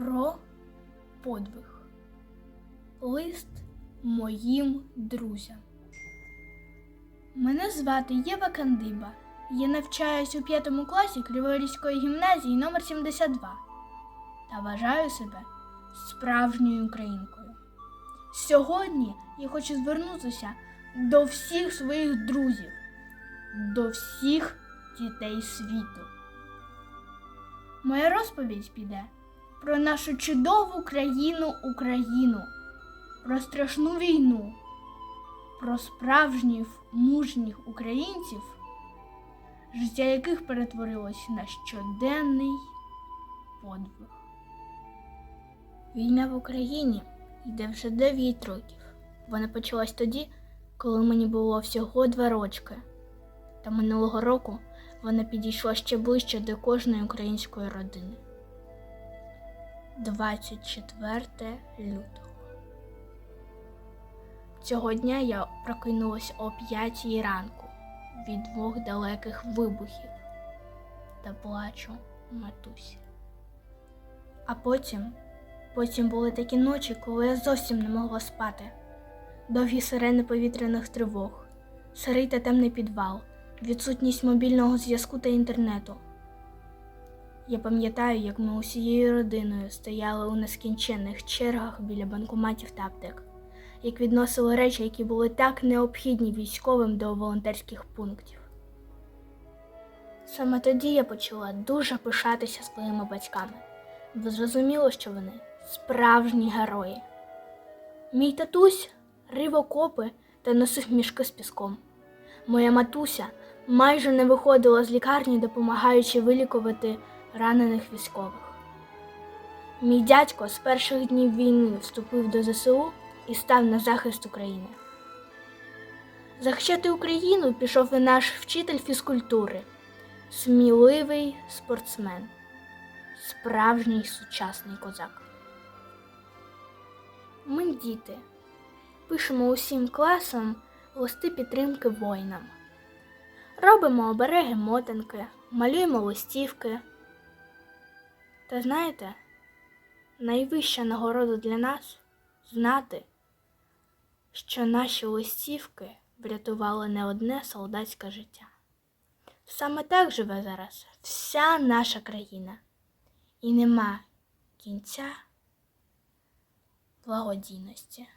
про подвиг. Лист моїм друзям. Мене звати Єва Кандиба. Я навчаюсь у п'ятому класі Криворізької гімназії номер 72 та вважаю себе справжньою українкою. Сьогодні я хочу звернутися до всіх своїх друзів, до всіх дітей світу. Моя розповідь піде про нашу чудову країну Україну, про страшну війну, про справжніх мужніх українців, життя яких перетворилось на щоденний подвиг. Війна в Україні йде вже 9 років. Вона почалась тоді, коли мені було всього два рочки. Та минулого року вона підійшла ще ближче до кожної української родини. 24 лютого. Цього дня я прокинулась о 5 ранку від двох далеких вибухів та плачу матусі. А потім, потім були такі ночі, коли я зовсім не могла спати. Довгі сирени повітряних тривог, сирий та темний підвал, відсутність мобільного зв'язку та інтернету. Я пам'ятаю, як ми усією родиною стояли у нескінченних чергах біля банкоматів та аптек, як відносили речі, які були так необхідні військовим до волонтерських пунктів. Саме тоді я почала дуже пишатися своїми батьками, бо зрозуміло, що вони справжні герої. Мій татусь рив окопи та носив мішки з піском. Моя матуся майже не виходила з лікарні, допомагаючи вилікувати ранених військових. Мій дядько з перших днів війни вступив до ЗСУ і став на захист України. Захищати Україну пішов і наш вчитель фізкультури, сміливий спортсмен, справжній сучасний козак. Ми діти. Пишемо усім класам листи підтримки воїнам. Робимо обереги мотанки, малюємо листівки. Та знаєте, найвища нагорода для нас знати, що наші листівки врятували не одне солдатське життя. Саме так живе зараз вся наша країна, і нема кінця благодійності.